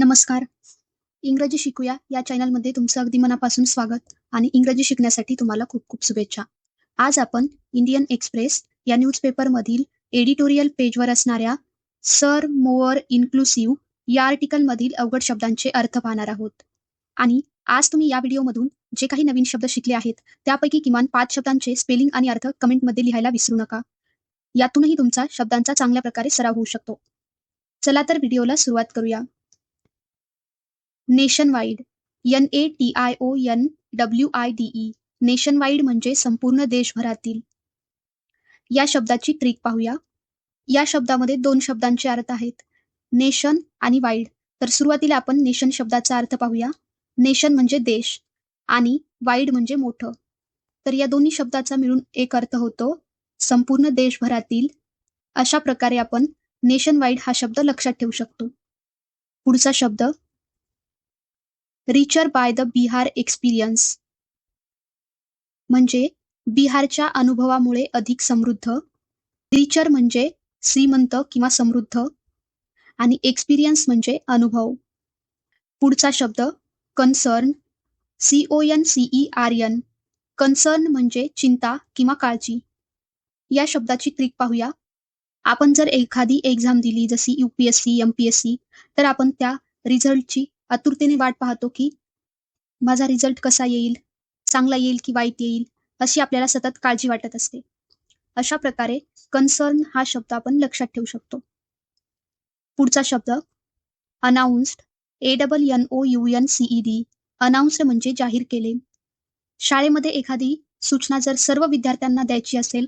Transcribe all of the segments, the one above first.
नमस्कार. इंग्रजी शिकूया या चॅनलमध्ये तुमचं अगदी मनापासून स्वागत आणि इंग्रजी शिकण्यासाठी तुम्हाला खूप खूप शुभेच्छा. आज आपण इंडियन एक्सप्रेस या न्यूजपेपरमधील एडिटोरियल पेजवर असणाऱ्या सर, मोअर, इन्क्लुसिव्ह या आर्टिकलमधील अवघड शब्दांचे अर्थ पाहणार आहोत. आणि आज तुम्ही या व्हिडिओमधून जे काही नवीन शब्द शिकले आहेत, त्यापैकी किमान पाच शब्दांचे स्पेलिंग आणि अर्थ कमेंटमध्ये लिहायला विसरू नका. यातूनही तुमचा शब्दांचा चांगल्या प्रकारे सराव होऊ शकतो. चला तर व्हिडिओला सुरुवात करूया. नेशनवाईड एन-ए-टी-आय-ओ-एन-डब्ल्यू-आय-डी-ई नेशनवाईड म्हणजे संपूर्ण देशभरातील. या शब्दाची ट्रिक पाहूया. या शब्दामध्ये दोन शब्दांचे अर्थ आहेत. नेशन आणि वाईड. तर सुरुवातीला आपण नेशन शब्दाचा अर्थ पाहूया. नेशन म्हणजे देश आणि वाईड म्हणजे मोठं. तर या दोन्ही शब्दाचा मिळून एक अर्थ होतो संपूर्ण देशभरातील. अशा प्रकारे आपण नेशन वाईड हा शब्द लक्षात ठेवू शकतो. पुढचा शब्द richer by the Bihar experience म्हणजे बिहारच्या अनुभवामुळे अधिक समृद्ध. रिचर म्हणजे श्रीमंत किंवा समृद्ध आणि एक्सपिरियन्स म्हणजे अनुभव. पुढचा शब्द कन्सर्न सी-ओ-एन-सी-ई-आर-एन कन्सर्न म्हणजे चिंता किंवा काळजी. या शब्दाची ट्रिक पाहूया. आपण जर एखादी एक्झाम दिली जशी यूपीएससी, एमपीएससी तर आपण त्या रिझल्टची आतुरतेने वाट पाहतो की माझा रिझल्ट कसा येईल, चांगला येईल की वाईट येईल, अशी आपल्याला सतत काळजी वाटत असते. अशा प्रकारे कन्सर्न हा शब्द आपण लक्षात ठेवू शकतो. पुढचा शब्द announced A double N O U N C E D announced म्हणजे जाहीर केले. शाळेमध्ये एखादी सूचना जर सर्व विद्यार्थ्यांना द्यायची असेल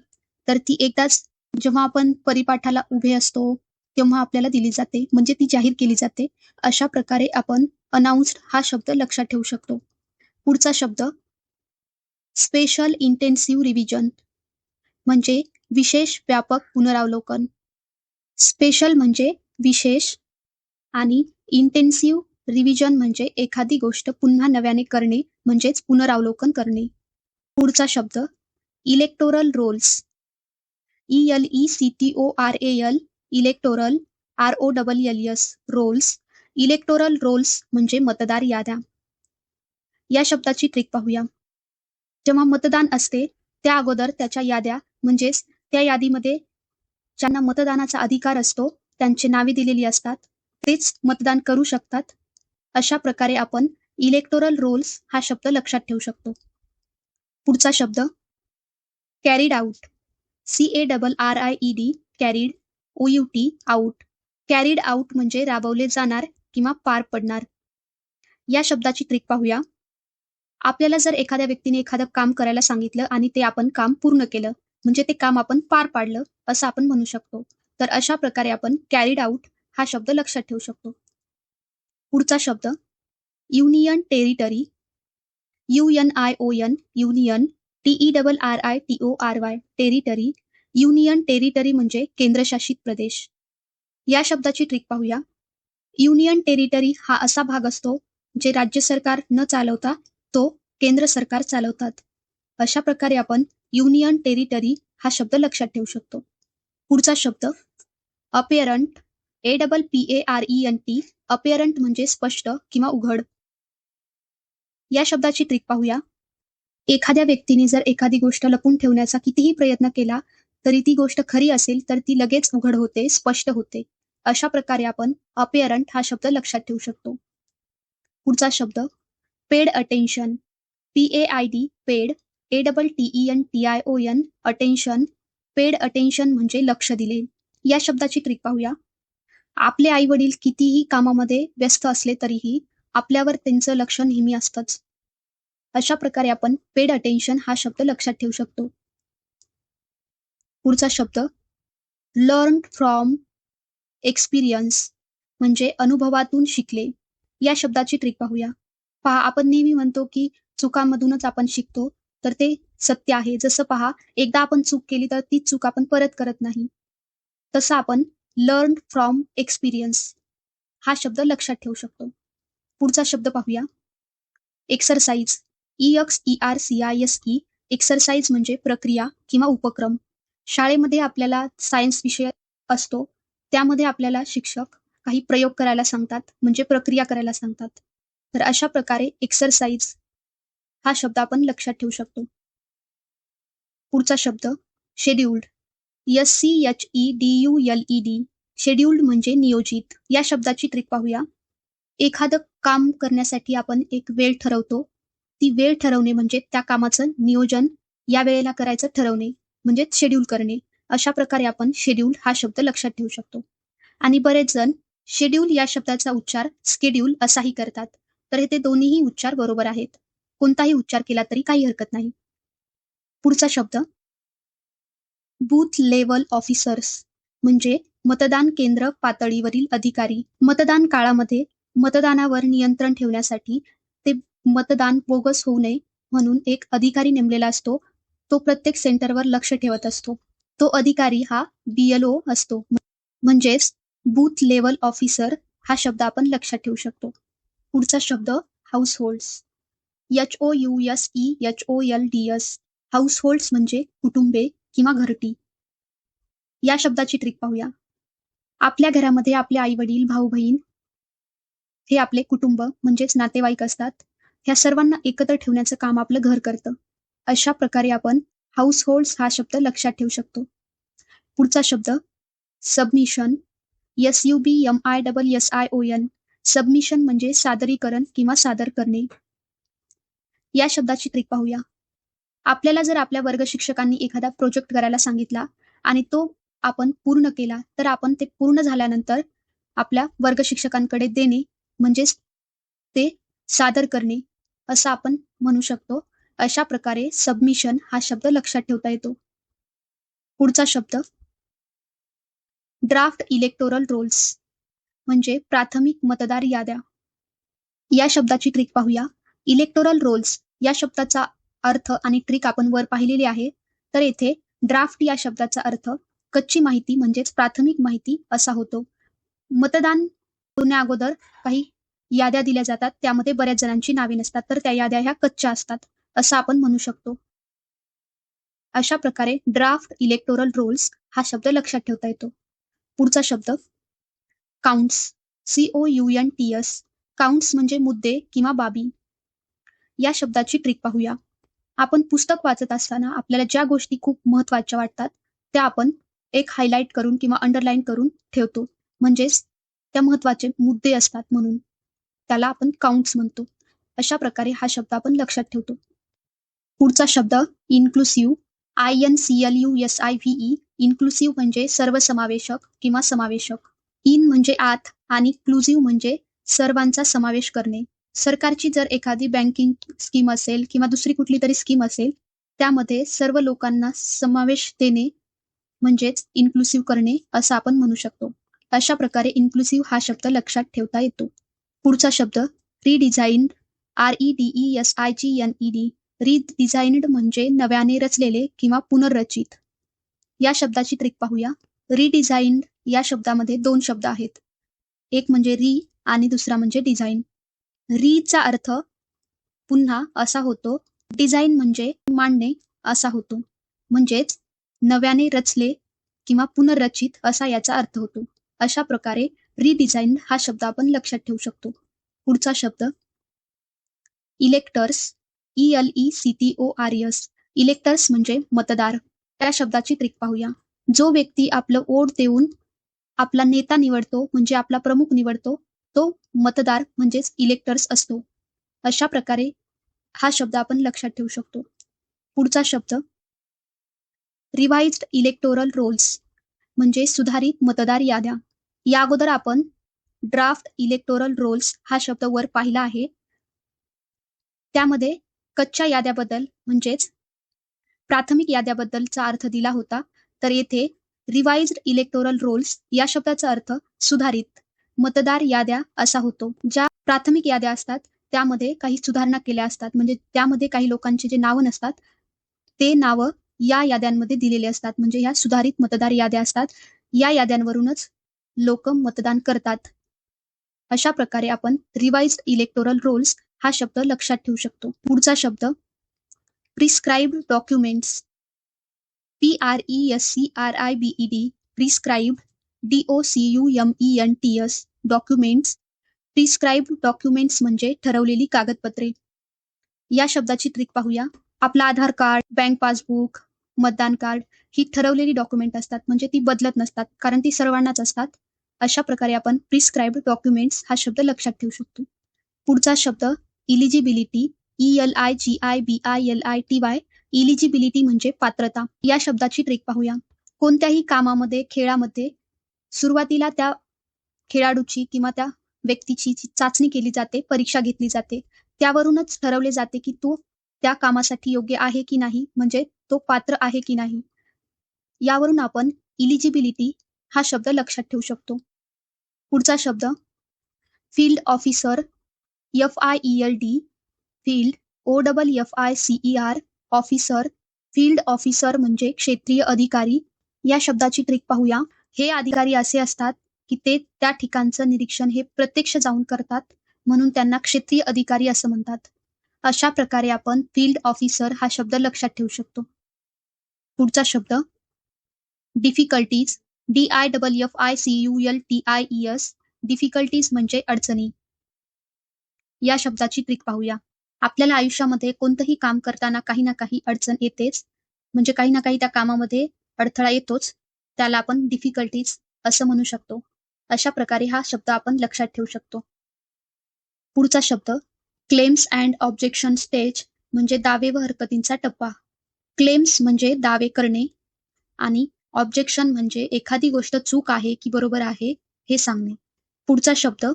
तर ती एकदाच जेव्हा आपण परिपाठाला उभे असतो तेव्हा आपल्याला दिली जाते म्हणजे ती जाहीर केली जाते. अशा प्रकारे आपण अनाउन्स्ड हा शब्द लक्षात ठेवू शकतो. पुढचा शब्द स्पेशल इंटेन्सिव्ह रिव्हिजन म्हणजे विशेष व्यापक पुनरावलोकन. स्पेशल म्हणजे विशेष आणि इंटेन्सिव्ह रिव्हिजन म्हणजे एखादी गोष्ट पुन्हा नव्याने करणे म्हणजेच पुनरावलोकन करणे. पुढचा शब्द electoral Rolls ई-एल-ई-सी-टी-ओ-आर-ए-एल electoral आर-ओ-डबल-एल-एस Rolls electoral rolls म्हणजे मतदार याद्या. या शब्दाची ट्रिक पाहूया. जेव्हा मतदान असते त्या अगोदर त्याच्या याद्या म्हणजेच त्या यादीमध्ये ज्यांना मतदानाचा अधिकार असतो त्यांची नावे दिलेली असतात. तेच मतदान करू शकतात. अशा प्रकारे आपण इलेक्टोरल रोल्स हा शब्द लक्षात ठेवू शकतो. पुढचा शब्द carried out सी-ए-डबल-आर-आय-ई-डी carried O U T out carried out म्हणजे राबवले जाणार किंवा पार पडणार. या शब्दाची ट्रिक पाहूया. आपल्याला जर एखाद्या व्यक्तीने एखादं काम करायला सांगितलं आणि ते आपण काम पूर्ण केलं म्हणजे ते काम आपण पार पाडलं असं आपण म्हणू शकतो. तर अशा प्रकारे आपण कॅरीड आउट हा शब्द लक्षात ठेवू शकतो. पुढचा शब्द union territory यू-एन-आय-ओ-एन union टी-ई-डबल-आर-आय-टी-ओ-आर-वाय territory union territory म्हणजे केंद्रशासित प्रदेश. या शब्दाची ट्रिक पाहूया. युनियन टेरिटरी हा असा भाग असतो जे राज्य सरकार न चालवता तो केंद्र सरकार चालवतात. अशा प्रकारे आपण युनियन टेरिटरी हा शब्द लक्षात ठेवू शकतो. पुढचा शब्द अपेअरंट ए-डबल-पी-ए-आर-ई-एन-टी अपेअरंट म्हणजे स्पष्ट किंवा उघड. या शब्दाची ट्रिक पाहूया. एखाद्या व्यक्तीने जर एखादी गोष्ट लपून ठेवण्याचा कितीही प्रयत्न केला तरी ती गोष्ट खरी असेल तर ती लगेच उघड होते, स्पष्ट होते. अशा प्रकारे आपण अपेअरंट हा शब्द लक्षात ठेवू शकतो. पुढचा शब्द paid attention पी-ए-आय-डी paid ए-डबल-टी-ई-एन-टी-आय-ओ-एन attention paid attention म्हणजे लक्ष दिले. या शब्दाची ट्रिक पाहूया. आपले आई वडील कितीही कामामध्ये व्यस्त असले तरीही आपल्यावर त्यांचं लक्ष नेहमी असतंच. अशा प्रकारे आपण पेड अटेन्शन हा शब्द लक्षात ठेवू शकतो. पुढचा शब्द लर्न फ्रॉम एक्सपिरियन्स म्हणजे अनुभवातून शिकले. या शब्दाची ट्रिक पाहूया. पहा आपण नेहमी म्हणतो की चुकांमधूनच आपण शिकतो तर ते सत्य आहे. जसं पहा एकदा आपण चूक केली तर तीच चूक आपण परत करत नाही. तसं आपण लर्न फ्रॉम एक्सपिरियन्स हा शब्द लक्षात ठेवू शकतो. पुढचा शब्द पाहूया. एक्सरसाइज ई-एक्स-ई-आर-सी-आय-एस-ई एक्सरसाइज म्हणजे प्रक्रिया किंवा उपक्रम. शाळेमध्ये आपल्याला सायन्स विषय असतो. त्यामध्ये आपल्याला शिक्षक काही प्रयोग करायला सांगतात म्हणजे प्रक्रिया करायला सांगतात. तर अशा प्रकारे एक्सरसाइज हा शब्द आपण लक्षात ठेवू शकतो. पुढचा शब्द scheduled S C H E D U L E D scheduled म्हणजे नियोजित. या शब्दाची ट्रिक पाहूया. एखादं काम करण्यासाठी आपण एक वेळ ठरवतो. ती वेळ ठरवणे म्हणजे त्या कामाचं नियोजन या वेळेला करायचं ठरवणे. म्हणजे शेड्यूल करणे. अशा प्रकारे आपण शेड्यूल हा शब्द लक्षात ठेवू शकतो. आणि बरेच जण शेड्यूल या शब्दाचा उच्चार स्केड्यूल असाही करतात. तर हे ते दोन्हीही उच्चार बरोबर आहेत. कोणताही उच्चार केला तरी काही हरकत नाही. पुढचा शब्द. बूथ लेवल ऑफिसर्स म्हणजे मतदान केंद्र पातळीवरील अधिकारी. मतदान काळामध्ये मतदानावर नियंत्रण ठेवण्यासाठी ते मतदान बोगस होऊ नये म्हणून एक अधिकारी नेमलेला असतो. तो प्रत्येक सेंटरवर लक्ष ठेवत असतो. तो अधिकारी हा बीएलओ असतो. म्हणजेच बूथ लेवल ऑफिसर हा शब्द आपण लक्षात ठेवू शकतो. पुढचा शब्द households H O U S E H O L D S households म्हणजे कुटुंबे किंवा घरटी. या शब्दाची ट्रिक पाहूया. आपल्या घरामध्ये आपले आई वडील भाऊ बहीण हे आपले कुटुंब म्हणजेच नातेवाईक असतात. ह्या सर्वांना एकत्र ठेवण्याचं काम आपलं घर करतं. अशा प्रकारे आपण हाऊसहोल्ड्स हा शब्द लक्षात ठेवू शकतो. पुढचा शब्द submission S U B M I double S I O N submission म्हणजे सादरीकरण किंवा सादर करणे. या शब्दाची ट्रिक पाहूया. आपल्याला जर आपल्या वर्ग शिक्षकांनी एखादा प्रोजेक्ट करायला सांगितला आणि तो आपण पूर्ण केला तर आपण ते पूर्ण झाल्यानंतर आपल्या वर्ग शिक्षकांकडे देणे म्हणजेच ते सादर करणे असं आपण म्हणू शकतो. अशा प्रकारे सबमिशन हा शब्द लक्षात ठेवता येतो. पुढचा शब्द ड्राफ्ट इलेक्टोरल रोल्स म्हणजे प्राथमिक मतदार याद्या. या शब्दाची ट्रिक पाहूया. इलेक्टोरल रोल्स या शब्दाचा अर्थ आणि ट्रिक आपण वर पाहिलेली आहे. तर येथे ड्राफ्ट या शब्दाचा अर्थ कच्ची माहिती म्हणजेच प्राथमिक माहिती असा होतो. मतदान होण्या अगोदर काही याद्या दिल्या जातात. त्यामध्ये बऱ्याच जणांची नावे नसतात. तर त्या याद्या ह्या कच्च्या असतात. असं आपण म्हणू शकतो. अशा प्रकारे ड्राफ्ट इलेक्टोरल रोल्स हा शब्द लक्षात ठेवता येतो. पुढचा शब्द counts C O U N T S counts म्हणजे मुद्दे किंवा बाबी. या शब्दाची ट्रिक पाहूया. आपण पुस्तक वाचत असताना आपल्याला ज्या गोष्टी खूप महत्त्वाच्या वाटतात त्या आपण एक हायलाईट करून किंवा अंडरलाईन करून ठेवतो. म्हणजेच त्या महत्त्वाचे मुद्दे असतात म्हणून. त्याला आपण काउंट्स म्हणतो. अशा प्रकारे हा शब्द आपण लक्षात ठेवतो. पुढचा शब्द inclusive I N C L U S I V E inclusive म्हणजे सर्वसमावेशक किंवा समावेशक. इन म्हणजे आत आणि क्लुझिव्ह म्हणजे सर्वांचा समावेश करणे. सरकारची जर एखादी बँकिंग स्कीम असेल किंवा दुसरी कुठली तरी स्कीम असेल त्यामध्ये सर्व लोकांना समावेश देणे म्हणजेच इन्क्लुसिव्ह करणे असं आपण म्हणू शकतो. अशा प्रकारे इन्क्लुसिव्ह हा शब्द लक्षात ठेवता येतो. पुढचा शब्द redesign R E D E S I G N E D redesigned म्हणजे नव्याने रचलेले किंवा पुनर्रचित. या शब्दाची ट्रिक पाहूया. रिडिझाईन्ड या शब्दामध्ये दोन शब्द आहेत. एक म्हणजे री आणि दुसरा म्हणजे डिझाईन रीचा अर्थ पुन्हा असा होतो. डिझाईन म्हणजे मांडणे असा होतो. म्हणजेच नव्याने रचले किंवा पुनर्रचित असा याचा अर्थ होतो. अशा प्रकारे रिडिझाईन हा शब्द आपण लक्षात ठेवू शकतो. पुढचा शब्द. Electors E L E C T O R S electors म्हणजे मतदार. त्या शब्दाची ट्रिक पाहूया. जो व्यक्ती आपलं ओढ देऊन आपला नेता निवडतो म्हणजे आपला प्रमुख निवडतो तो मतदार म्हणजेच इलेक्टर्स असतो. अशा प्रकारे हा शब्द आपण लक्षात ठेवू शकतो. पुढचा शब्द रिवाइज इलेक्टोरल रोल्स म्हणजे सुधारित मतदार याद्या. या अगोदर आपण ड्राफ्ट इलेक्टोरल रोल्स हा शब्द वर पाहिला आहे. त्यामध्ये कच्च्या याद्याबद्दल म्हणजेच प्राथमिक याद्याबद्दलचा अर्थ दिला होता तर येथे रिवाइज्ड इलेक्टोरल रोल्स या शब्दाचा अर्थ सुधारित मतदार याद्या असा होतो. ज्या प्राथमिक याद्या असतात त्यामध्ये काही सुधारणा केल्या असतात म्हणजे त्यामध्ये काही लोकांचे जे नावं नसतात ते नावं या याद्यांमध्ये दिलेले असतात. म्हणजे या सुधारित मतदार याद्या असतात. या याद्यांवरूनच लोक मतदान करतात. अशा प्रकारे आपण रिवाइज इलेक्टोरल रोल्स हा शब्द लक्षात ठेवू शकतो. पुढचा शब्द prescribed documents P R E S C R I B E D prescribed D O C U M E N T S documents prescribe documents म्हणजे ठरवलेली कागदपत्रे. या शब्दाची ट्रिक पाहूया. आपला आधार कार्ड बँक पासबुक मतदान कार्ड ही ठरवलेली डॉक्युमेंट असतात. म्हणजे ती बदलत नसतात. कारण ती सर्वांनाच असतात. अशा प्रकारे आपण प्रिस्क्राईब डॉक्युमेंट्स हा शब्द लक्षात ठेवू शकतो. पुढचा शब्द eligibility E L I G I B I L I T Y eligibility म्हणजे पात्रता. या शब्दाची ट्रिक पाहूया. कोणत्याही कामामध्ये खेळामध्ये सुरुवातीला त्या खेळाडूची किंवा त्या व्यक्तीची चाचणी केली जाते परीक्षा घेतली जाते त्यावरूनच ठरवले जाते की तो त्या कामासाठी योग्य आहे की नाही म्हणजे तो पात्र आहे की नाही. यावरून आपण इलिजिबिलिटी हा शब्द लक्षात ठेवू शकतो. पुढचा शब्द field officer F I E L D field O double F I C E R officer field officer म्हणजे क्षेत्रीय अधिकारी. या शब्दाची ट्रिक पाहूया. हे अधिकारी असे असतात की ते त्या ठिकाणचं निरीक्षण हे प्रत्यक्ष जाऊन करतात म्हणून त्यांना क्षेत्रीय अधिकारी असं म्हणतात. अशा प्रकारे आपण फील्ड ऑफिसर हा शब्द लक्षात ठेवू शकतो. पुढचा शब्द. Difficulties D I double F I C U L T I E S difficulties म्हणजे अडचणी. या शब्दाची ट्रिक पाहूया. आपल्याला आयुष्यामध्ये कोणतंही काम करताना काही ना काही अडचण येतेच. म्हणजे काही ना काही त्या कामामध्ये अडथळा येतोच. त्याला आपण डिफिकल्टीज असं म्हणू शकतो. अशा प्रकारे हा शब्द आपण लक्षात ठेवू शकतो. पुढचा शब्द क्लेम्स अँड ऑब्जेक्शन स्टेज म्हणजे दावे व हरकतींचा टप्पा. क्लेम्स म्हणजे दावे करणे आणि ऑब्जेक्शन म्हणजे एखादी गोष्ट चूक आहे की बरोबर आहे हे सांगणे. पुढचा शब्द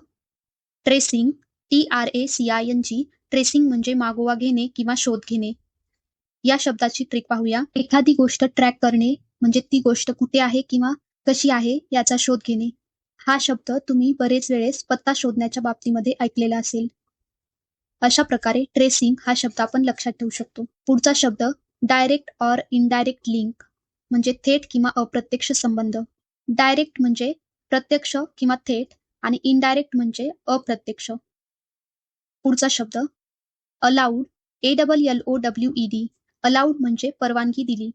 tracing T R A C I N G tracing म्हणजे मागोवा घेणे किंवा शोध घेणे. या शब्दाची ट्रिक पाहूया. एखादी गोष्ट ट्रॅक करणे म्हणजे ती गोष्ट कुठे आहे किंवा कशी आहे याचा शोध घेणे. हा शब्द तुम्ही बरेच वेळेस पत्ता शोधण्याच्या बाबतीमध्ये ऐकलेला असेल. अशा प्रकारे ट्रेसिंग हा शब्द आपण लक्षात ठेवू शकतो. पुढचा शब्द डायरेक्ट ऑर इनडायरेक्ट लिंक म्हणजे थेट किंवा अप्रत्यक्ष संबंध. डायरेक्ट म्हणजे प्रत्यक्ष किंवा थेट आणि इनडायरेक्ट म्हणजे अप्रत्यक्ष. पुढचा शब्द? Allowed A double L O W E D allowed म्हणजे परवानगी दिली.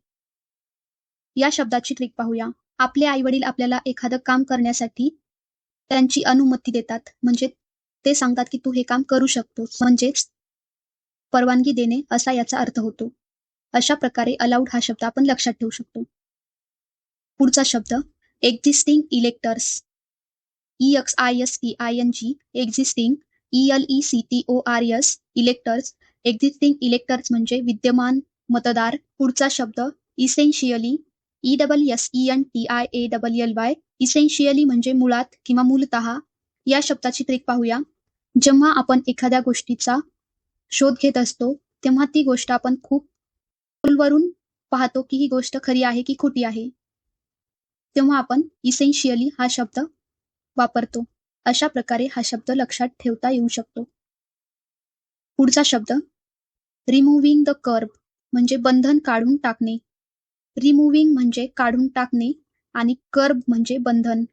या शब्दाची ट्रिक पाहूया. आपले आई वडील आपल्याला एखादं काम करण्यासाठी त्यांची अनुमती देतात. म्हणजे ते सांगतात की तू हे काम करू शकतोस. म्हणजेच परवानगी देणे असा याचा अर्थ होतो. अशा प्रकारे अलाउड हा शब्द आपण लक्षात ठेवू शकतो. पुढचा शब्द existing electors E X I S E I N G existing E L E C T O R S electors existing electors म्हणजे विद्यमान मतदार पुढचा शब्द essentially E double S E N T I A double L Y essentially म्हणजे मुळात किंवा मूलतः. या शब्दाची ट्रिक पाहूया. जेव्हा आपण एखाद्या गोष्टीचा शोध घेत असतो तेव्हा ती गोष्ट आपण खूप खोलवरून पाहतो की ही गोष्ट खरी आहे की खोटी आहे. तेव्हा आपण इसेन्शियली हा शब्द वापरतो. अशा प्रकारे हा शब्द लक्षात ठेवता येऊ शकतो. पुढचा शब्द रिमूव्हिंग द कर्ब म्हणजे बंधन काढून टाकणे. रिमूव्हिंग म्हणजे काढून टाकणे आणि कर्ब म्हणजे बंधन.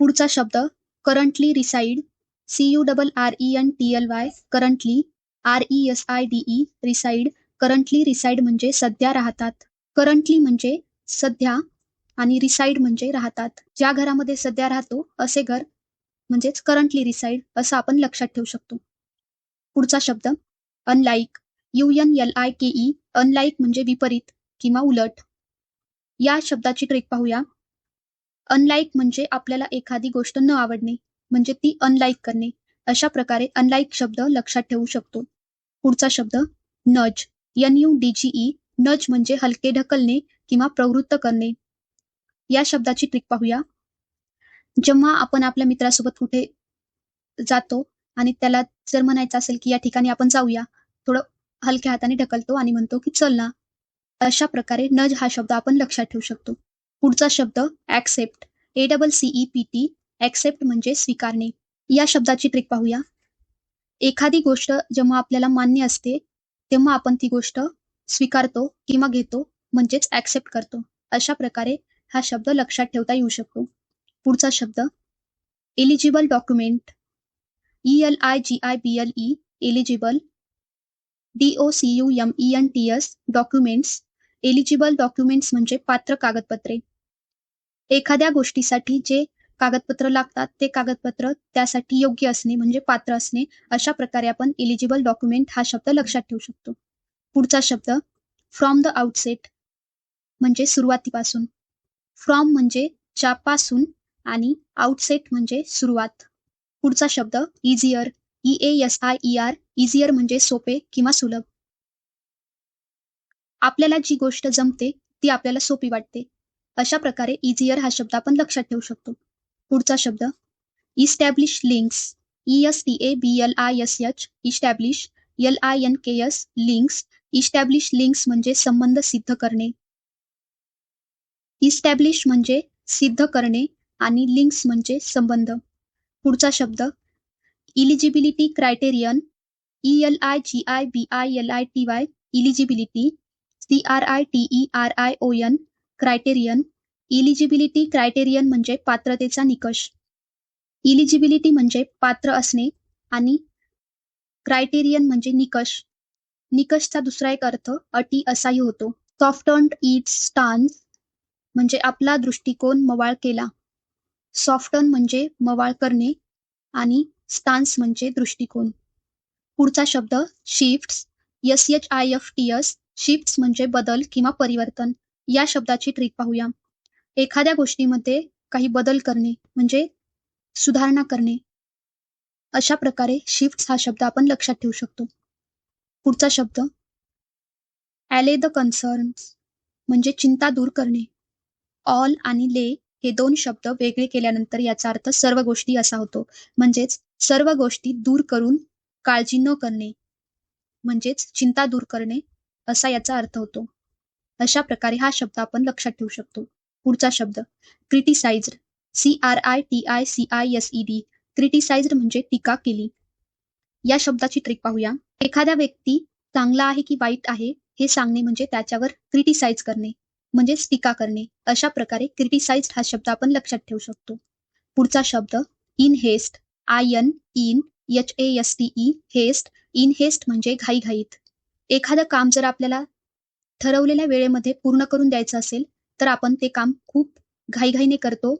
पुढचा शब्द currently reside C U double R E N T L Y currently R E S I D E reside currently reside म्हणजे सध्या राहतात. करंटली म्हणजे सध्या आणि रिसाइड म्हणजे राहतात. ज्या घरामध्ये सध्या राहतो असे घर म्हणजेच करंटली रिसाइड असं आपण लक्षात ठेवू शकतो. पुढचा शब्द unlike U N L I K E unlike म्हणजे विपरीत किंवा उलट. या शब्दाची ट्रिक पाहूया. अनलाईक म्हणजे आपल्याला एखादी गोष्ट न आवडणे म्हणजे ती अनलाईक करणे. अशा प्रकारे अनलाईक शब्द लक्षात ठेवू शकतो. पुढचा शब्द nudge N U D G E nudge म्हणजे हलके ढकलणे किंवा प्रवृत्त करणे. या शब्दाची ट्रिक पाहूया. जेव्हा आपण आपल्या मित्रासोबत कुठे जातो आणि त्याला जर म्हणायचं असेल की या ठिकाणी आपण जाऊया थोडं हलक्या हाताने ढकलतो आणि म्हणतो की चल ना अशा प्रकारे नज हा शब्द आपण लक्षात ठेवू शकतो. पुढचा शब्द accept A double C E P T accept म्हणजे स्वीकारणे. या शब्दाची ट्रिक पाहूया. एखादी गोष्ट जेव्हा आपल्याला मान्य असते तेव्हा आपण ती गोष्ट स्वीकारतो किंवा घेतो म्हणजेच ऍक्सेप्ट करतो. अशा प्रकारे हा शब्द लक्षात ठेवता येऊ शकतो. पुढचा शब्द. Eligible document E L I G I B L E eligible D O C U M E N T S documents eligible documents म्हणजे पात्र कागदपत्रे. एखाद्या गोष्टीसाठी जे कागदपत्र लागतात ते कागदपत्र त्यासाठी योग्य असणे म्हणजे पात्र असणे अशा प्रकारे आपण एलिजिबल डॉक्युमेंट हा शब्द लक्षात ठेवू शकतो. पुढचा शब्द फ्रॉम द आउटसेट म्हणजे सुरुवातीपासून. फ्रॉम म्हणजे ज्यापासून आणि आउटसेट म्हणजे सुरुवात. पुढचा शब्द easier E A S I E R easier म्हणजे सोपे किंवा सुलभ. आपल्याला जी गोष्ट जमते ती आपल्याला सोपी वाटते. अशा प्रकारे इझियर हा शब्द आपण लक्षात ठेवू शकतो. पुढचा शब्द establish links E S T A B L I S H establish L I N K S links establish links म्हणजे संबंध सिद्ध करणे. इस्टॅब्लिश म्हणजे सिद्ध करणे आणि लिंक्स म्हणजे संबंध. पुढचा शब्द eligibility criterion E L I G I B I L I T Y eligibility C R I T E R I O N criterion eligibility criterion म्हणजे पात्रतेचा निकष. इलिजिबिलिटी म्हणजे पात्र असणे आणि क्रायटेरियन म्हणजे निकष. निकषचा दुसरा एक अर्थ अटी असाही होतो. सॉफ्टन्ड इट स्टान्स म्हणजे आपला दृष्टिकोन मवाळ केला. सॉफ्टन म्हणजे मवाळ करणे आणि स्टान्स म्हणजे दृष्टिकोन. पुढचा शब्द shifts S H I F T S shifts म्हणजे बदल किंवा परिवर्तन. या शब्दाची ट्रिक पाहूया. एखाद्या गोष्टीमध्ये काही बदल करणे म्हणजे सुधारणा करणे. अशा प्रकारे शिफ्ट्स हा शब्द आपण लक्षात ठेवू शकतो. पुढचा शब्द ॲले द कन्सर्न्स म्हणजे चिंता दूर करणे. ऑल आणि ले हे दोन शब्द वेगळे केल्यानंतर याचा अर्थ सर्व गोष्टी असा होतो. म्हणजेच सर्व गोष्टी दूर करून काळजी न करणे म्हणजेच चिंता दूर करणे असा याचा अर्थ होतो. अशा प्रकारे हा शब्द आपण लक्षात ठेवू शकतो. पुढचा शब्द criticise C R I T I C I S E D criticise म्हणजे टीका केली. या शब्दाची ट्रिक पाहूया. एखाद्या व्यक्ती चांगला आहे की वाईट आहे हे सांगणे म्हणजे त्याच्यावर क्रिटिसाइज करणे. म्हणजेच टीका करणे. अशा प्रकारे क्रिटिसाइज्ड हा शब्द आपण लक्षात ठेवू शकतो. पुढचा शब्द in haste I N in H A S T E haste in haste म्हणजे घाईघाईत. एखादं काम जर आपल्याला ठरवलेल्या वेळेमध्ये पूर्ण करून द्यायचं असेल तर आपण ते काम खूप घाईघाईने करतो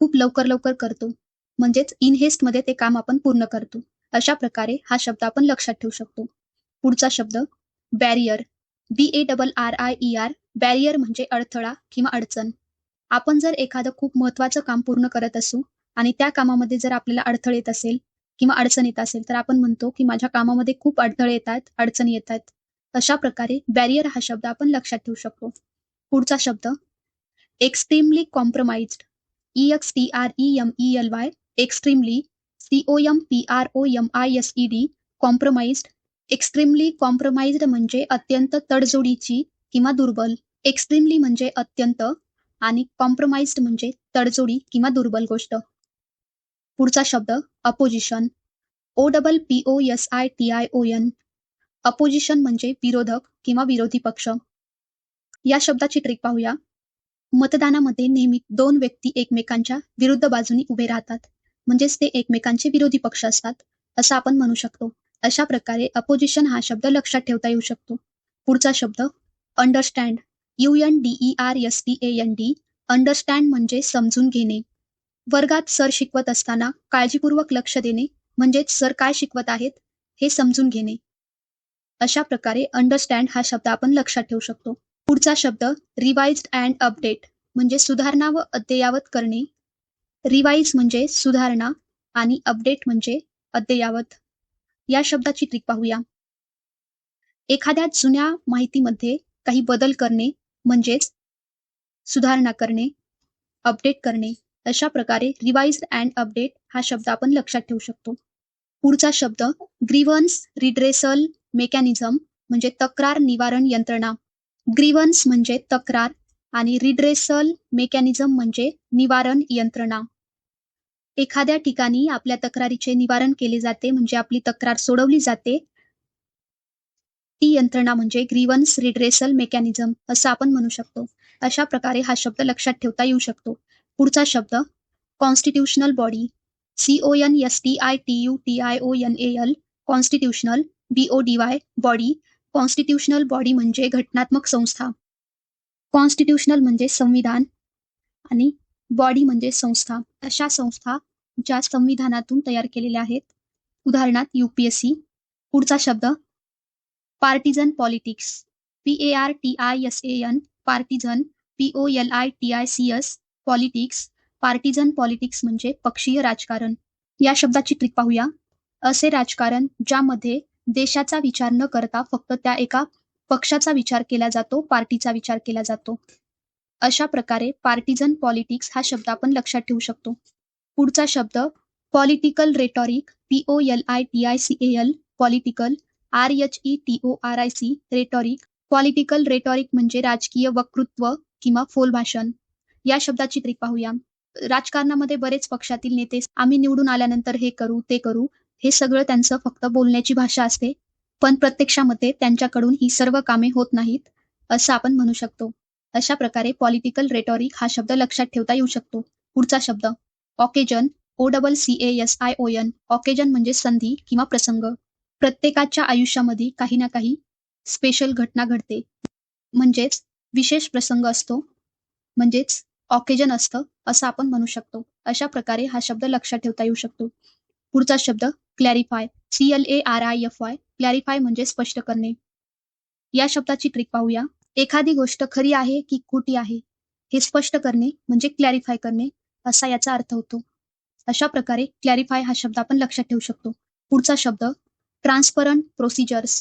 खूप लवकर लवकर करतो. म्हणजेच इन हेस्टमध्ये ते काम आपण पूर्ण करतो. अशा प्रकारे हा शब्द आपण लक्षात ठेवू शकतो. पुढचा शब्द barrier B A double R I E R barrier म्हणजे अडथळा किंवा अडचण. आपण जर एखादं खूप महत्वाचं काम पूर्ण करत असू आणि त्या कामामध्ये जर आपल्याला अडथळे येत असेल किंवा अडचण येत असेल तर आपण म्हणतो की माझ्या कामामध्ये खूप अडथळे येतात अडचणी येत आहेत अशा प्रकारे बॅरियर हा शब्द आपण लक्षात ठेवू शकतो. पुढचा शब्द extremely compromise E X T R E M E L Y extremely C O M P R O M I S E D compromised extremely compromised म्हणजे अत्यंत तडजोडीची किंवा दुर्बल. एक्स्ट्रीमली म्हणजे अत्यंत आणि कॉम्प्रोमाइज्ड म्हणजे तडजोडी किंवा दुर्बल गोष्ट. पुढचा शब्द opposition O double P O S I T I O N opposition म्हणजे विरोधक किंवा विरोधी पक्ष. या शब्दाची ट्रिक पाहूया. मतदानामध्ये नेहमी दोन व्यक्ती एकमेकांच्या विरुद्ध बाजूनी उभे राहतात. म्हणजेच ते एकमेकांचे विरोधी पक्ष असतात असं आपण म्हणू शकतो. अशा प्रकारे अपोजिशन हा शब्द लक्षात ठेवता येऊ शकतो. पुढचा शब्द understand U N D E R S T A N D understand म्हणजे समजून घेणे. वर्गात सर शिकवत असताना काळजीपूर्वक लक्ष देणे म्हणजेच सर काय शिकवत आहेत हे समजून घेणे. अशा प्रकारे अंडरस्टँड हा शब्द आपण लक्षात ठेवू शकतो. पुढचा शब्द रिवाइज्ड अँड अपडेट म्हणजे सुधारणा व अद्ययावत करणे. रिवाइज म्हणजे सुधारणा आणि अपडेट म्हणजे अद्ययावत. या शब्दाची ट्रिक पाहूया. एखाद्या जुन्या माहितीमध्ये काही बदल करणे म्हणजेच सुधारणा करणे अपडेट करणे अशा प्रकारे रिवाइज अँड अपडेट हा शब्द आपण लक्षात ठेवू शकतो. पुढचा शब्द ग्रीव्हन्स रिड्रेसल मेकॅनिझम म्हणजे तक्रार निवारण यंत्रणा. ग्रीव्हन्स म्हणजे तक्रार आणि रिड्रेसल मेकॅनिझम म्हणजे निवारण यंत्रणा. एखाद्या ठिकाणी आपल्या तक्रारीचे निवारण केले जाते म्हणजे आपली तक्रार सोडवली जाते ती यंत्रणा म्हणजे ग्रीव्हन्स रिड्रेसल मेकॅनिझम असं आपण म्हणू शकतो. अशा प्रकारे हा शब्द लक्षात ठेवता येऊ शकतो. पुढचा शब्द constitutional body C O N S T I T U T I O N A L constitutional B O D Y body constitutional body म्हणजे घटनात्मक संस्था. कॉन्स्टिट्यूशनल म्हणजे संविधान आणि बॉडी म्हणजे संस्था. अशा संस्था ज्या संविधानातून तयार केलेल्या आहेत. उदाहरणार्थ यूपीएससी पुढचा शब्द partisan politics P A R T I S A N partisan P O L I T I C S politics partisan politics म्हणजे पक्षीय राजकारण. या शब्दाची ट्रिक पाहूया. असे राजकारण ज्यामध्ये देशाचा विचार न करता फक्त त्या एका पक्षाचा विचार केला जातो पार्टीचा विचार केला जातो. अशा प्रकारे पार्टिझन पॉलिटिक्स हा शब्द आपण लक्षात ठेवू शकतो. पुढचा शब्द political rhetoric P O L I T I C A L political R H E T O R I C rhetoric political rhetoric म्हणजे राजकीय वक्तृत्व किंवा फोल भाषण या शब्दाची ट्रिक पाहूया. राजकारणामध्ये बरेच पक्षातील नेते आम्ही निवडून आल्यानंतर हे करू ते करू हे सगळं त्यांचं फक्त बोलण्याची भाषा असते. पण प्रत्यक्षामध्ये त्यांच्याकडून ही सर्व कामे होत नाहीत असं आपण म्हणू शकतो. अशा प्रकारे पॉलिटिकल रेटॉरिक हा शब्द लक्षात ठेवता येऊ शकतो. पुढचा शब्द. Occasion O double C A S I O N occasion म्हणजे संधी किंवा प्रसंग. प्रत्येकाच्या आयुष्यामध्ये काही ना काही स्पेशल घटना घडते. म्हणजेच विशेष प्रसंग असतो. म्हणजेच ऑकेजन असतं असं आपण म्हणू शकतो. अशा प्रकारे हा शब्द लक्षात ठेवता येऊ शकतो. पुढचा शब्द clarify C L A R I F Y clarify म्हणजे स्पष्ट करणे. या शब्दाची ट्रिक पाहूया. एखादी गोष्ट खरी आहे की खोटी आहे? हे स्पष्ट करणे म्हणजे क्लॅरिफाय करणे असा याचा अर्थ होतो. अशा प्रकारे क्लॅरिफाय हा शब्द आपण लक्षात ठेवू शकतो. पुढचा शब्द transparent procedures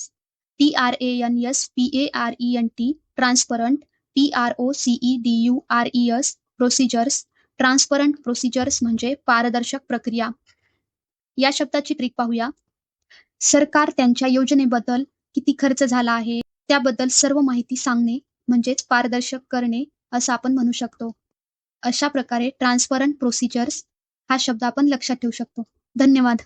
T R A N S P A R E N T transparent P R O C E D U R E S procedures transparent procedures म्हणजे पारदर्शक प्रक्रिया. या शब्दाची ट्रिक पाहूया. सरकार त्यांच्या योजनेबद्दल किती खर्च झाला आहे त्याबद्दल सर्व माहिती सांगणे म्हणजेच पारदर्शक करणे असं आपण म्हणू शकतो. अशा प्रकारे ट्रान्सपरंट प्रोसिजर्स हा शब्द आपण लक्षात ठेवू शकतो. धन्यवाद.